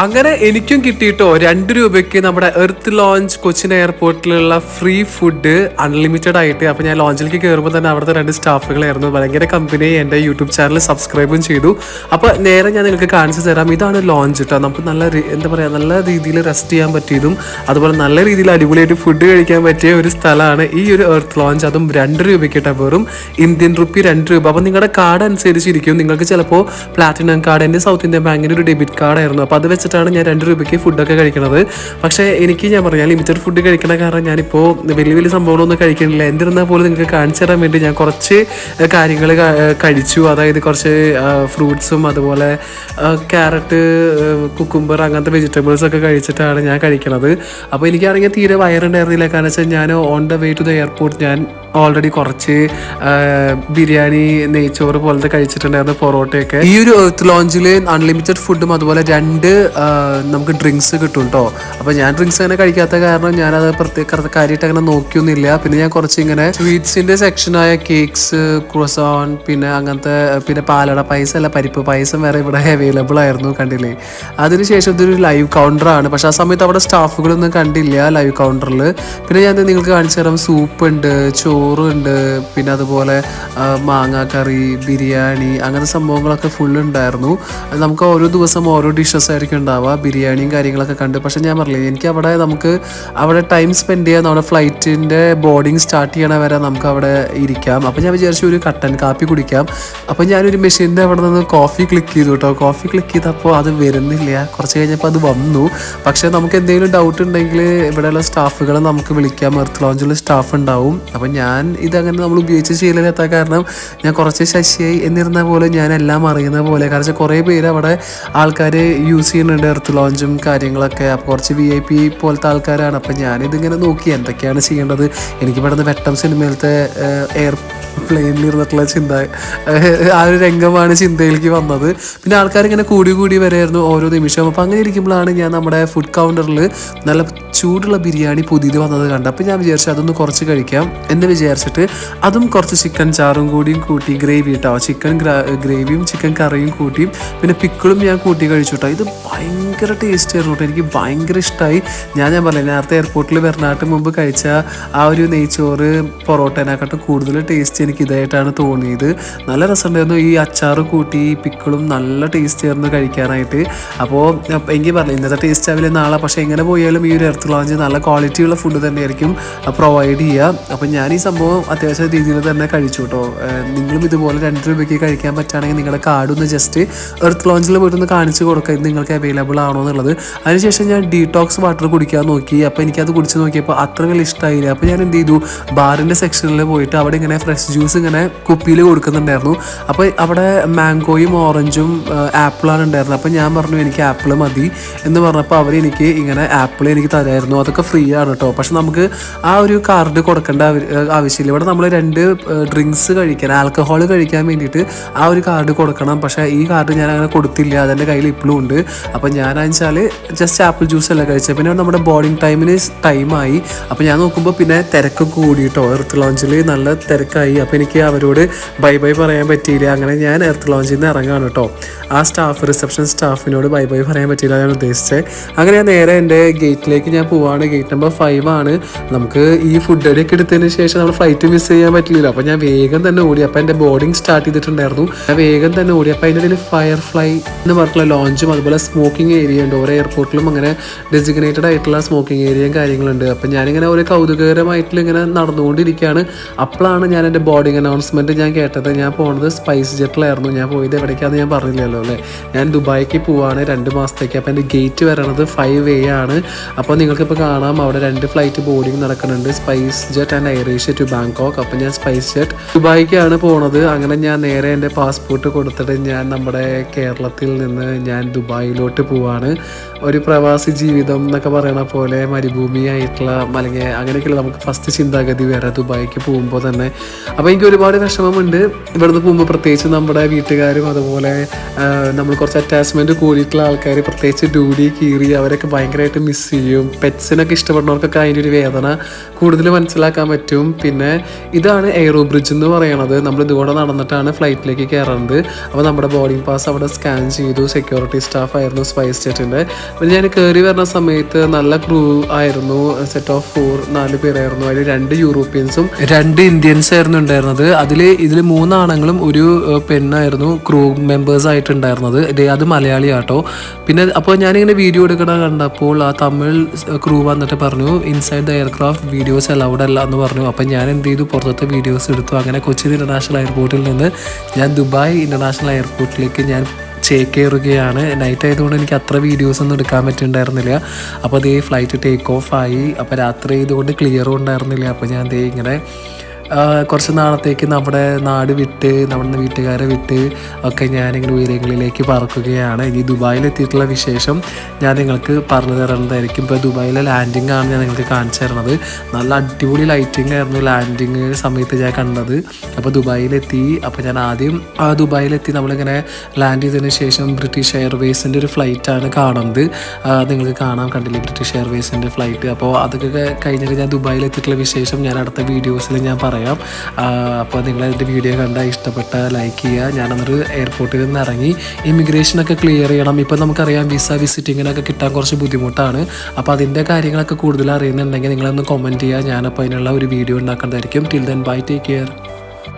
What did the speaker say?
അങ്ങനെ എനിക്കും കിട്ടിയിട്ടോ? രണ്ട് രൂപയ്ക്ക് നമ്മുടെ എർത്ത് ലോഞ്ച് കൊച്ചിൻ എയർപോർട്ടിലുള്ള ഫ്രീ ഫുഡ് അൺലിമിറ്റഡ് ആയിട്ട്. അപ്പോൾ ഞാൻ ലോഞ്ചിലേക്ക് കയറുമ്പോൾ തന്നെ അവിടുത്തെ രണ്ട് സ്റ്റാഫുകളായിരുന്നു. ഭയങ്കര കമ്പനി എന്റെ യൂട്യൂബ് ചാനൽ സബ്സ്ക്രൈബും ചെയ്തു. അപ്പോൾ നേരെ ഞാൻ നിങ്ങൾക്ക് കാണിച്ചു തരാം. ഇതാണ് ലോഞ്ച് കേട്ടോ നമുക്ക് നല്ല എന്താ പറയുക നല്ല രീതിയിൽ റെസ്റ്റ് ചെയ്യാൻ പറ്റിയതും അതുപോലെ നല്ല രീതിയിൽ അടിപൊളിയായിട്ട് ഫുഡ് കഴിക്കാൻ പറ്റിയ ഒരു സ്ഥലമാണ് ഈ ഒരു എർത്ത് ലോഞ്ച് അതും രണ്ട് രൂപയ്ക്ക് കേട്ടോ വെറും ഇന്ത്യൻ റുപ്പി രണ്ട് രൂപ. അപ്പോൾ നിങ്ങളുടെ കാർഡ് അനുസരിച്ചിരിക്കും. നിങ്ങൾക്ക് ചിലപ്പോൾ പ്ലാറ്റിനം കാർഡ് എന്റെ സൗത്ത് ഇന്ത്യൻ ബാങ്കിന്റെ ഒരു ഡെബിറ്റ് കാർഡായിരുന്നു അപ്പോൾ അത് വെച്ചിട്ടാണ് ഞാൻ രണ്ട് രൂപയ്ക്ക് ഫുഡൊക്കെ കഴിക്കണത്. പക്ഷേ എനിക്ക് ഞാൻ പറഞ്ഞാൽ ലിമിറ്റഡ് ഫുഡ് കഴിക്കണ കാരണം ഞാനിപ്പോൾ വലിയ വലിയ സംഭവങ്ങളൊന്നും കഴിക്കണില്ല എന്നിരുന്നാൽ പോലും നിങ്ങൾക്ക് കാണിച്ചു തരാൻ വേണ്ടി ഞാൻ കുറച്ച് കാര്യങ്ങൾ കഴിച്ചു. അതായത് കുറച്ച് ഫ്രൂട്ട്സും അതുപോലെ ക്യാരറ്റ് കുക്കുംബർ അങ്ങനത്തെ വെജിറ്റബിൾസ് ഒക്കെ കഴിച്ചിട്ടാണ് ഞാൻ കഴിക്കണത്. അപ്പോൾ എനിക്കാണെങ്കിൽ തീരെ വയറുണ്ടായിരുന്നില്ല. കാരണം വെച്ചാൽ ഞാൻ on the way to the airport ഞാൻ ഓൾറെഡി കുറച്ച് ബിരിയാണി നെയ്ച്ചോറ് പോലത്തെ കഴിച്ചിട്ടുണ്ടായിരുന്നു പൊറോട്ടയൊക്കെ. ഈ ഒരു എർത്ത് ലോഞ്ചിൽ അൺലിമിറ്റഡ് ഫുഡും അതുപോലെ രണ്ട് നമുക്ക് ഡ്രിങ്ക്സ് കിട്ടും കേട്ടോ അപ്പോൾ ഞാൻ ഡ്രിങ്ക്സ് അങ്ങനെ കഴിക്കാത്ത കാരണം ഞാനത് പ്രത്യേക കാര്യമായിട്ട് അങ്ങനെ നോക്കിയൊന്നുമില്ല. പിന്നെ ഞാൻ കുറച്ച് ഇങ്ങനെ സ്വീറ്റ്സിന്റെ സെക്ഷനായ കേക്ക്സ് ക്രൊസോൺ പിന്നെ അങ്ങനത്തെ പിന്നെ പാലട പൈസ അല്ല പരിപ്പ് പൈസം വരെ ഇവിടെ അവൈലബിൾ ആയിരുന്നു കണ്ടില്ലേ. അതിനുശേഷം ഇതൊരു ലൈവ് കൗണ്ടറാണ് പക്ഷെ ആ സമയത്ത് അവിടെ സ്റ്റാഫുകളൊന്നും കണ്ടില്ല ലൈവ് കൗണ്ടറിൽ പിന്നെ ഞാൻ നിങ്ങൾക്ക് കാണിച്ചു തരാം. സൂപ്പ് ഉണ്ട് ചോറുണ്ട് പിന്നെ അതുപോലെ മാങ്ങാ മാങ്ങാക്കറി ബിരിയാണി അങ്ങനത്തെ സംഭവങ്ങളൊക്കെ ഫുൾ ഉണ്ടായിരുന്നു. നമുക്ക് ഓരോ ദിവസം ഓരോ ഡിഷസ് ആയിരിക്കും ഉണ്ടാവുക. ബിരിയാണിയും കാര്യങ്ങളൊക്കെ കണ്ട്. പക്ഷേ ഞാൻ പറഞ്ഞില്ലേ എനിക്ക് അവിടെ നമുക്ക് അവിടെ ടൈം സ്പെൻഡ് ചെയ്യാൻ നമ്മുടെ ഫ്ലൈറ്റിന്റെ ബോർഡിങ് സ്റ്റാർട്ട് ചെയ്യണ വരെ നമുക്ക് അവിടെ ഇരിക്കാം. അപ്പോൾ ഞാൻ വിചാരിച്ചു ഒരു കട്ടൻ കാപ്പി കുടിക്കാം. അപ്പം ഞാനൊരു മെഷീന്റെ അവിടെ നിന്ന് കോഫി ക്ലിക്ക് ചെയ്തു കേട്ടോ കോഫി ക്ലിക്ക് ചെയ്തപ്പോൾ അത് വരുന്നില്ല. കുറച്ച് കഴിഞ്ഞപ്പോൾ അത് വന്നു. പക്ഷേ നമുക്ക് എന്തെങ്കിലും ഡൗട്ട് ഉണ്ടെങ്കിൽ ഇവിടെയുള്ള സ്റ്റാഫുകളെ നമുക്ക് വിളിക്കാം. എർത്ത് ലോഞ്ചിൽ സ്റ്റാഫ് ഉണ്ടാവും. അപ്പം ഞാൻ ഇതങ്ങനെ നമ്മൾ ഉപയോഗിച്ച് ശീലമില്ലാത്ത കാരണം ഞാൻ കുറച്ച് ശശിയായി എന്നിരുന്ന പോലെ ഞാൻ എല്ലാം അറിയുന്ന പോലെ. കാരണം കുറേ പേര് അവിടെ ആൾക്കാർ യൂസ് ചെയ്യുന്നുണ്ട് എർത്ത് ലോഞ്ചും കാര്യങ്ങളൊക്കെ. അപ്പോൾ കുറച്ച് വി ഐ പി പോലത്തെ ആൾക്കാരാണ്. അപ്പം ഞാനിതിങ്ങനെ നോക്കി എന്തൊക്കെയാണ് ചെയ്യേണ്ടത്. എനിക്ക് പെട്ടെന്ന് വെട്ടം സിനിമയിലത്തെ എയർ പ്ലെയിനിൽ ഇരുന്നിട്ടുള്ള ചിന്ത ആ ഒരു രംഗമാണ് ചിന്തയിലേക്ക് വന്നത്. പിന്നെ ആൾക്കാർ ഇങ്ങനെ കൂടി കൂടി വരായിരുന്നു ഓരോ നിമിഷവും. അപ്പോൾ അങ്ങനെ ഇരിക്കുമ്പോഴാണ് ഞാൻ നമ്മുടെ ഫുഡ് കൗണ്ടറിൽ നല്ല ചൂടുള്ള ബിരിയാണി പുതിയത് വന്നത് കണ്ടത്. അപ്പോൾ ഞാൻ വിചാരിച്ചു അതൊന്ന് കുറച്ച് കഴിക്കാം. എന്ന് വിചാരിച്ചിട്ട് അതും കുറച്ച് ചിക്കൻ ചാറും കൂടിയും കൂട്ടി ഗ്രേവി കേട്ടോ ചിക്കൻ ഗ്രേവിയും ചിക്കൻ കറിയും കൂട്ടിയും പിന്നെ പിക്കിളും ഞാൻ കൂട്ടി കഴിച്ചു കേട്ടോ ഇത് ഭയങ്കര ടേസ്റ്റ് ആയിരുന്നു കേട്ടോ. എനിക്ക് ഭയങ്കര ഇഷ്ടമായി ഞാൻ ഞാൻ പറഞ്ഞില്ല നേരത്തെ എയർപോർട്ടിൽ വരണാട്ട് മുമ്പ് കഴിച്ച ആ ഒരു നെയ്ച്ചോറ് പൊറോട്ടേനെക്കാട്ടും കൂടുതൽ ടേസ്റ്റ് എനിക്ക് ഇതായിട്ടാണ് തോന്നിയത്. നല്ല രസമുണ്ടായിരുന്നു. ഈ അച്ചാറ് കൂട്ടി പിക്കിളും നല്ല ടേസ്റ്റ് ആയിരുന്നു കഴിക്കാനായിട്ട്. അപ്പോൾ എനിക്ക് പറഞ്ഞു ഇന്നത്തെ ടേസ്റ്റ് ആവില്ല നാളെ. പക്ഷേ എങ്ങനെ പോയാലും ഈ ഒരു എർത്ത് ലോഞ്ച് നല്ല ക്വാളിറ്റിയുള്ള ഫുഡ് തന്നെയായിരിക്കും പ്രൊവൈഡ് ചെയ്യുക അപ്പം ഞാൻ ഈ സംഭവം അത്യാവശ്യ രീതിയിൽ തന്നെ കഴിച്ചു കേട്ടോ. നിങ്ങളും ഇതുപോലെ രണ്ട് രൂപയ്ക്ക് കഴിക്കാൻ പറ്റുകയാണെങ്കിൽ നിങ്ങളുടെ കാർഡ് ഒന്ന് ജസ്റ്റ് എർത്ത് ലോഞ്ചിൽ പോയിട്ടൊന്ന് കാണിച്ച് കൊടുക്കുക ഇത് നിങ്ങൾക്ക് അവൈലബിൾ ആണോ എന്നുള്ളത്. അതിനുശേഷം ഞാൻ ഡീടോക്സ് വാട്ടർ കുടിക്കാൻ നോക്കി. അപ്പോൾ എനിക്കത് കുടിച്ച് നോക്കിയപ്പോൾ അത്ര വലിയ ഇഷ്ടമായില്ല അപ്പോൾ ഞാൻ എന്ത് ചെയ്തു? ബാറിന്റെ സെക്ഷനിൽ പോയിട്ട് അവിടെ ഇങ്ങനെ ഫ്രഷ് ജ്യൂസ് ഇങ്ങനെ കുപ്പിയിൽ കൊടുക്കുന്നുണ്ടായിരുന്നു. അപ്പോൾ അവിടെ മാംഗോയും ഓറഞ്ചും ആപ്പിളാണ് ഉണ്ടായിരുന്നത്. അപ്പോൾ ഞാൻ പറഞ്ഞു എനിക്ക് ആപ്പിൾ മതി എന്ന് പറഞ്ഞപ്പോൾ അവർ എനിക്ക് ഇങ്ങനെ ആപ്പിൾ എനിക്ക് തരായിരുന്നു. അതൊക്കെ ഫ്രീ ആണ് കേട്ടോ. പക്ഷെ നമുക്ക് ആ ഒരു കാർഡ് കൊടുക്കേണ്ട ആവശ്യമില്ല. ഇവിടെ നമ്മൾ രണ്ട് ഡ്രിങ്ക്സ് കഴിക്കാൻ ആൽക്കഹോൾ കഴിക്കാൻ വേണ്ടിയിട്ട് ആ ഒരു കാർഡ് കൊടുക്കണം. പക്ഷേ ഈ കാർഡ് ഞാൻ അങ്ങനെ കൊടുത്തില്ല. അതെന്റെ കയ്യിൽ ഇപ്പോഴും ഉണ്ട്. അപ്പോൾ ഞാൻ വെച്ചാൽ ജസ്റ്റ് ആപ്പിൾ ജ്യൂസ് അല്ല കഴിച്ചത്. പിന്നെ നമ്മുടെ ബോർഡിംഗ് ടൈമിന് ടൈമായി അപ്പോൾ ഞാൻ നോക്കുമ്പോൾ പിന്നെ തിരക്ക് കൂടിയിട്ടോ. എർത്ത് ലോഞ്ചിൽ നല്ല തിരക്കായി. അപ്പോൾ എനിക്ക് അവരോട് ബൈ ബൈ പറയാൻ പറ്റിയില്ല. അങ്ങനെ ഞാൻ എർത്ത് ലോഞ്ചിൽ നിന്ന് ഇറങ്ങാണ് കേട്ടോ ആ സ്റ്റാഫ് റിസപ്ഷൻ സ്റ്റാഫിനോട് ബൈ ബൈ പറയാൻ പറ്റിയില്ല ഞാൻ ഉദ്ദേശിച്ചത് അങ്ങനെ ഞാൻ നേരെ എന്റെ ഗേറ്റിലേക്ക് ഞാൻ പോവാണ്. ഗേറ്റ് നമ്പർ ഫൈവ് ആണ്. നമുക്ക് ഈ ഫുഡ് ഒക്കെ എടുത്തതിന് ശേഷം നമ്മൾ ഫ്ലൈറ്റ് മിസ് ചെയ്യാൻ പറ്റില്ല അപ്പോൾ ഞാൻ വേഗം തന്നെ ഓടി. അപ്പോൾ എന്റെ ബോർഡിംഗ് സ്റ്റാർട്ട് ചെയ്തിട്ടുണ്ടായിരുന്നു. ഞാൻ വേഗം തന്നെ ഓടി. അപ്പോൾ അതിന്റെ ഇടയിൽ ഫയർ ഫ്ലൈ എന്ന് പറഞ്ഞിട്ടുള്ള ലോഞ്ചും അതുപോലെ സ്മോക്കിംഗ് ഏരിയ ഉണ്ട്. ഓരോ എയർപോർട്ടിലും അങ്ങനെ ഡെസിഗ്നേറ്റഡ് ആയിട്ടുള്ള സ്മോക്കിംഗ് ഏരിയയും കാര്യങ്ങളുണ്ട്. അപ്പോൾ ഞാനിങ്ങനെ ഒരു കൗതുകകരമായിട്ടുള്ള ഇങ്ങനെ നടന്നുകൊണ്ടിരിക്കുകയാണ് അപ്പോഴാണ് ഞാൻ എന്റെ ബോർഡിംഗ് അനൗൺസ്മെന്റ് ഞാൻ കേട്ടത്. ഞാൻ പോകുന്നത് സ്പൈസ് ജെറ്റിലായിരുന്നു ഞാൻ പോയത് എവിടേക്കാന്ന് ഞാൻ പറഞ്ഞില്ലല്ലോ അല്ലേ? ഞാൻ ദുബായിക്ക് പോവാണ് രണ്ട് മാസത്തേക്ക്. അപ്പോൾ എന്റെ ഗേറ്റ് വരണത് ഫൈവ് എ ആണ്. അപ്പോൾ നിങ്ങൾക്കിപ്പോൾ കാണാം. അവിടെ രണ്ട് ഫ്ലൈറ്റ് ബോർഡിംഗ് നടക്കുന്നുണ്ട്. SpiceJet and AirAsia to Bangkok അപ്പം ഞാൻ സ്പൈസ് ജെറ്റ് ദുബായിക്കാണ് പോണത്. അങ്ങനെ ഞാൻ നേരെ എന്റെ പാസ്പോർട്ട് കൊടുത്തിട്ട് ഞാൻ നമ്മുടെ കേരളത്തിൽ നിന്ന് ഞാൻ ദുബായിലോട്ട് പോവാണ്. ഒരു പ്രവാസി ജീവിതം എന്നൊക്കെ പറയണ പോലെ മരുഭൂമിയായിട്ടുള്ള അല്ലെങ്കിൽ അങ്ങനെയൊക്കെയുള്ള നമുക്ക് ഫസ്റ്റ് ചിന്താഗതി വരെ ദുബായിക്ക് പോകുമ്പോൾ തന്നെ. അപ്പോൾ എനിക്ക് ഒരുപാട് വിഷമമുണ്ട്. ഇവിടുന്ന് പോകുമ്പോൾ പ്രത്യേകിച്ച് നമ്മുടെ വീട്ടുകാരും അതുപോലെ നമ്മൾ കുറച്ച് അറ്റാച്ച്മെന്റ് കൂടിയിട്ടുള്ള ആൾക്കാർ പ്രത്യേകിച്ച് ഡ്യൂഡി കീറി അവരൊക്കെ ഭയങ്കരമായിട്ട് മിസ് ചെയ്യും. പെറ്റ്സിനൊക്കെ ഇഷ്ടപ്പെടുന്നവർക്കൊക്കെ അതിന്റെ ഒരു വേദന കൂടുതൽ മനസ്സിലാക്കാൻ പറ്റും. പിന്നെ ഇതാണ് എയറോ ബ്രിഡ്ജ് എന്ന് പറയണത്. നമ്മൾ ഇതുകൂടെ നടന്നിട്ടാണ് ഫ്ലൈറ്റിലേക്ക് കയറുന്നത് അപ്പോൾ നമ്മുടെ ബോർഡിംഗ് പാസ് അവിടെ സ്കാൻ ചെയ്തു. സെക്യൂരിറ്റി സ്റ്റാഫ് ആയിരുന്നു സ്പൈസ് ജെറ്റിന്റെ അപ്പോൾ ഞാൻ കയറി വരുന്ന സമയത്ത് നല്ല ക്രൂ ആയിരുന്നു സെറ്റ് ഓഫ് ഫോർ നാല് പേരായിരുന്നു. അതിൽ രണ്ട് യൂറോപ്യൻസും രണ്ട് ഇന്ത്യൻസ് ആയിരുന്നു ഉണ്ടായിരുന്നത്. അതിൽ ഇതിൽ മൂന്നാണെങ്കിലും ഒരു പെണ്ണായിരുന്നു ക്രൂ മെമ്പേഴ്സ് ആയിട്ടുണ്ടായിരുന്നത്. അത് മലയാളി ആട്ടോ. പിന്നെ അപ്പോൾ ഞാനിങ്ങനെ വീഡിയോ എടുക്കണ കണ്ടപ്പോൾ ആ തമിഴ് ക്രൂ വന്നിട്ട് പറഞ്ഞു inside the aircraft videos allowed അല്ല എന്ന് പറഞ്ഞു. അപ്പം ഞാൻ എന്ത് ചെയ്തു? പുറത്തത്തെ വീഡിയോസ് എടുത്തു. അങ്ങനെ കൊച്ചി ഇന്റർനാഷണൽ എയർപോർട്ടിൽ നിന്ന് ഞാൻ ദുബായ് ഇന്റർനാഷണൽ എയർപോർട്ടിലേക്ക് ഞാൻ ചേക്കേറുകയാണ് നൈറ്റ് ആയതുകൊണ്ട് എനിക്ക് അത്ര വീഡിയോസ് ഒന്നും എടുക്കാൻ പറ്റുന്നുണ്ടായിരുന്നില്ല അപ്പോൾ അതേ ഫ്ലൈറ്റ് ടേക്ക് ഓഫ് ആയി. അപ്പോൾ രാത്രി ആയതുകൊണ്ട് ക്ലിയറും ഉണ്ടായിരുന്നില്ല. അപ്പോൾ ഞാൻ ദേ ഇങ്ങനെ കുറച്ച് നാളത്തേക്ക് നമ്മുടെ നാട് വിട്ട് നമ്മുടെ വീട്ടുകാരെ വിട്ട് ഒക്കെ ഞാനിങ്ങനെ ഉയരങ്ങളിലേക്ക് പറക്കുകയാണ്. ഇനി ദുബായിൽ എത്തിയിട്ടുള്ള വിശേഷം ഞാൻ നിങ്ങൾക്ക് പറഞ്ഞു തരുന്നതായിരിക്കും. ഇപ്പോൾ ദുബായിലെ ലാൻഡിംഗ് ആണ് ഞാൻ നിങ്ങൾക്ക് കാണിച്ചു തരുന്നത്. നല്ല അടിപൊളി ലൈറ്റിംഗ് ആയിരുന്നു ലാൻഡിങ് സമയത്ത് ഞാൻ കണ്ടത്. അപ്പോൾ ദുബായിലെത്തി. അപ്പോൾ ഞാൻ ആദ്യം ആ ദുബായിലെത്തി നമ്മളിങ്ങനെ ലാൻഡ് ചെയ്തതിന് ശേഷം ബ്രിട്ടീഷ് എയർവേസിന്റെ ഒരു ഫ്ലൈറ്റാണ് കാണുന്നത്. നിങ്ങൾക്ക് കാണാൻ കണ്ടില്ലേ ബ്രിട്ടീഷ് എയർവേസിന്റെ ഫ്ലൈറ്റ് അപ്പോൾ അതൊക്കെ കഴിഞ്ഞിട്ട് ഞാൻ ദുബായിലെത്തിയിട്ടുള്ള വിശേഷം ഞാൻ അടുത്ത വീഡിയോസിൽ ഞാൻ പറയാം. ആ, അപ്പോൾ നിങ്ങൾ വീഡിയോ കണ്ട ഇഷ്ടപ്പെട്ട ലൈക്ക് ചെയ്യുക ഞാനന്നൊരു എയർപോർട്ടിൽ നിന്ന് ഇറങ്ങി ഇമിഗ്രേഷനൊക്കെ ക്ലിയർ ചെയ്യണം. ഇപ്പോൾ നമുക്കറിയാം വിസ വിസിറ്റിങ്ങിനൊക്കെ കിട്ടാൻ കുറച്ച് ബുദ്ധിമുട്ടാണ്. അപ്പോൾ അതിന്റെ കാര്യങ്ങളൊക്കെ കൂടുതൽ അറിയുന്നുണ്ടെങ്കിൽ നിങ്ങളൊന്ന് കമന്റ് ചെയ്യുക ഞാനപ്പോൾ അതിനുള്ള ഒരു video ഉണ്ടാക്കേണ്ടതായിരിക്കും. Till then bye take care